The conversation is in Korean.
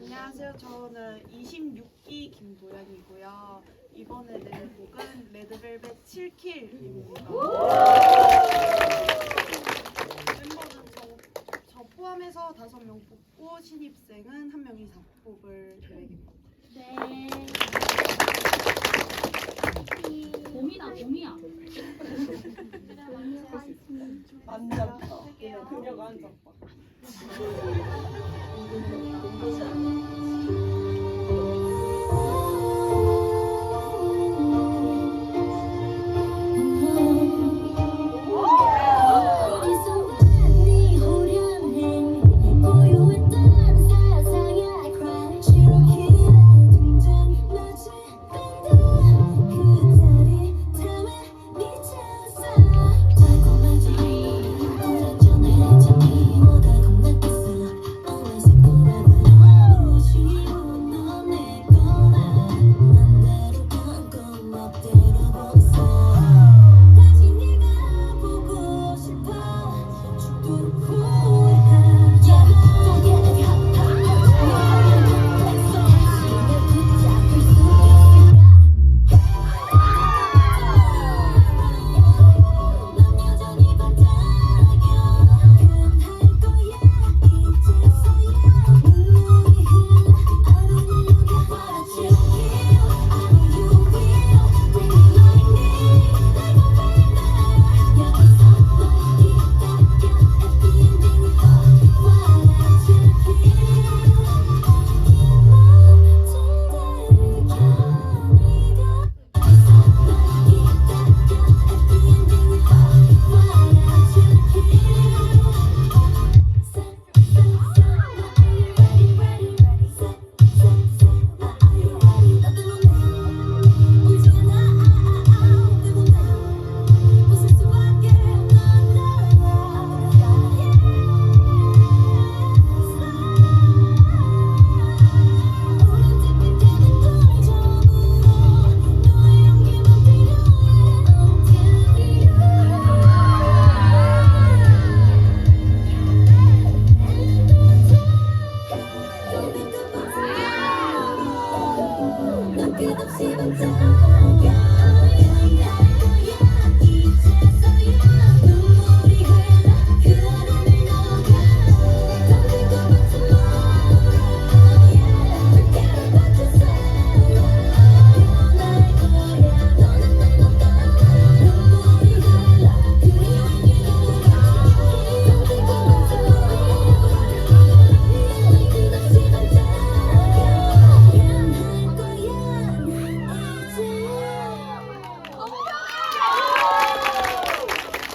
안녕하세요. 저는 26기 김도연이고요. 이번에 낼 곡은 레드벨벳 7킬입니다. 멤버는 저, 저 포함해서 5명 뽑고 신입생은 한명 이상 뽑을 계획입니다. 네. 봄이다 봄이야. 앉았다. 그녀가 앉았다. I'm feeling down.